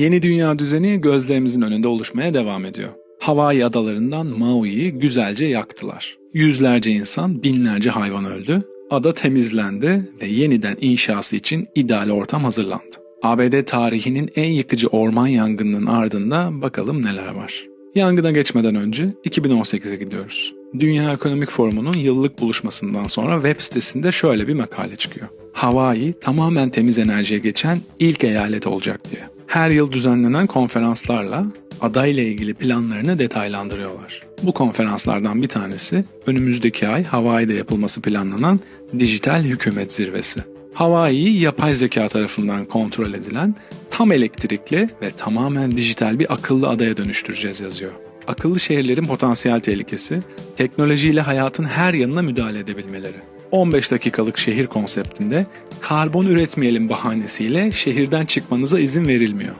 Yeni dünya düzeni gözlerimizin önünde oluşmaya devam ediyor. Hawaii adalarından Maui'yi güzelce yaktılar. Yüzlerce insan, binlerce hayvan öldü. Ada temizlendi ve yeniden inşası için ideal ortam hazırlandı. ABD tarihinin en yıkıcı orman yangınının ardında bakalım neler var. Yangına geçmeden önce 2018'e gidiyoruz. Dünya Ekonomik Forumu'nun yıllık buluşmasından sonra web sitesinde şöyle bir makale çıkıyor. Hawaii tamamen temiz enerjiye geçen ilk eyalet olacak diye. Her yıl düzenlenen konferanslarla adayla ilgili planlarını detaylandırıyorlar. Bu konferanslardan bir tanesi önümüzdeki ay Hawaii'de yapılması planlanan Dijital Hükümet Zirvesi. Hawaii'yi yapay zeka tarafından kontrol edilen tam elektrikli ve tamamen dijital bir akıllı adaya dönüştüreceğiz yazıyor. Akıllı şehirlerin potansiyel tehlikesi, teknolojiyle hayatın her yanına müdahale edebilmeleri. 15 dakikalık şehir konseptinde karbon üretmeyelim bahanesiyle şehirden çıkmanıza izin verilmiyor.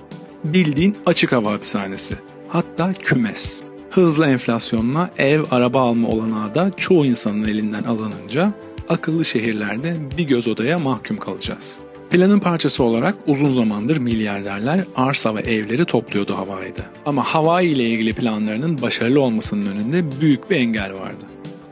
Bildiğin açık hava hapishanesi. Hatta kümes. Hızlı enflasyonla ev, araba alma olanağı da çoğu insanın elinden alınınca akıllı şehirlerde bir göz odaya mahkum kalacağız. Planın parçası olarak uzun zamandır milyarderler arsa ve evleri topluyordu Hawaii'de. Ama Hawaii ile ilgili planlarının başarılı olmasının önünde büyük bir engel vardı.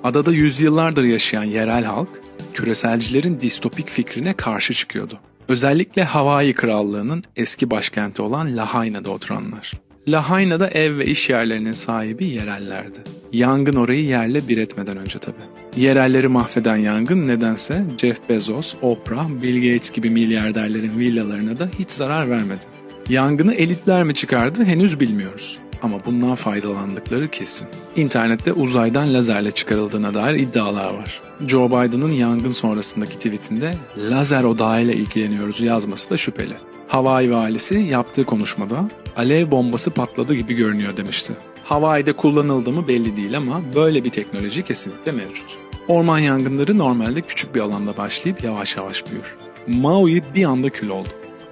Adada yüzyıllardır yaşayan yerel halk, küreselcilerin distopik fikrine karşı çıkıyordu. Özellikle Hawaii Krallığı'nın eski başkenti olan Lahaina'da oturanlar. Lahaina'da ev ve iş yerlerinin sahibi yerellerdi. Yangın orayı yerle bir etmeden önce tabi. Yerelleri mahveden yangın nedense Jeff Bezos, Oprah, Bill Gates gibi milyarderlerin villalarına da hiç zarar vermedi. Yangını elitler mi çıkardı henüz bilmiyoruz. Ama bundan faydalandıkları kesin. İnternette uzaydan lazerle çıkarıldığına dair iddialar var. Joe Biden'ın yangın sonrasındaki tweetinde lazer odağıyla ilgileniyoruz yazması da şüpheli. Hawaii valisi yaptığı konuşmada alev bombası patladı gibi görünüyor demişti. Hawaii'de kullanıldı mı belli değil ama böyle bir teknoloji kesinlikle mevcut. Orman yangınları normalde küçük bir alanda başlayıp yavaş yavaş büyür. Maui bir anda kül oldu.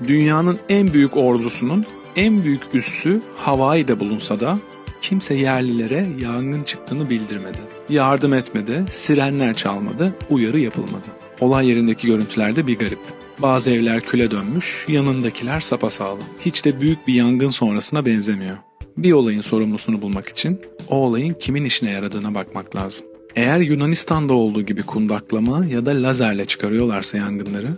Dünyanın en büyük ordusunun en büyük üssü Hawaii'de bulunsa da kimse yerlilere yangın çıktığını bildirmedi. Yardım etmedi, sirenler çalmadı, uyarı yapılmadı. Olay yerindeki görüntülerde bir garip. Bazı evler küle dönmüş, yanındakiler sapasağlam. Hiç de büyük bir yangın sonrasına benzemiyor. Bir olayın sorumlusunu bulmak için o olayın kimin işine yaradığına bakmak lazım. Eğer Yunanistan'da olduğu gibi kundaklama ya da lazerle çıkarıyorlarsa yangınları,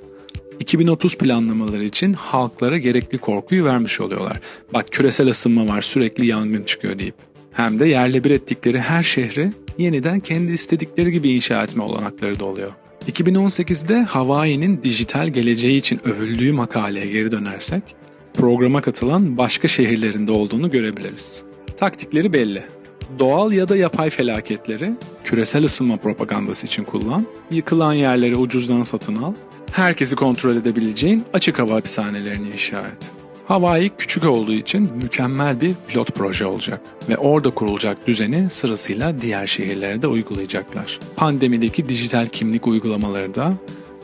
2030 planlamaları için halklara gerekli korkuyu vermiş oluyorlar. Bak küresel ısınma var sürekli yangın çıkıyor deyip. Hem de yerle bir ettikleri her şehri yeniden kendi istedikleri gibi inşa etme olanakları da oluyor. 2018'de Hawaii'nin dijital geleceği için övüldüğü makaleye geri dönersek, programa katılan başka şehirlerinde olduğunu görebiliriz. Taktikleri belli. Doğal ya da yapay felaketleri küresel ısınma propagandası için kullan, yıkılan yerleri ucuzdan satın al, herkesi kontrol edebileceğin açık hava hapishanelerini inşa et. Hawaii küçük olduğu için mükemmel bir pilot proje olacak ve orada kurulacak düzeni sırasıyla diğer şehirlere de uygulayacaklar. Pandemideki dijital kimlik uygulamaları da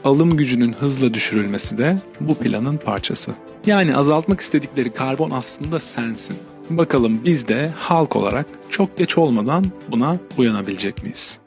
alım gücünün hızla düşürülmesi de bu planın parçası. Yani azaltmak istedikleri karbon aslında sensin. Bakalım biz de halk olarak çok geç olmadan buna uyanabilecek miyiz?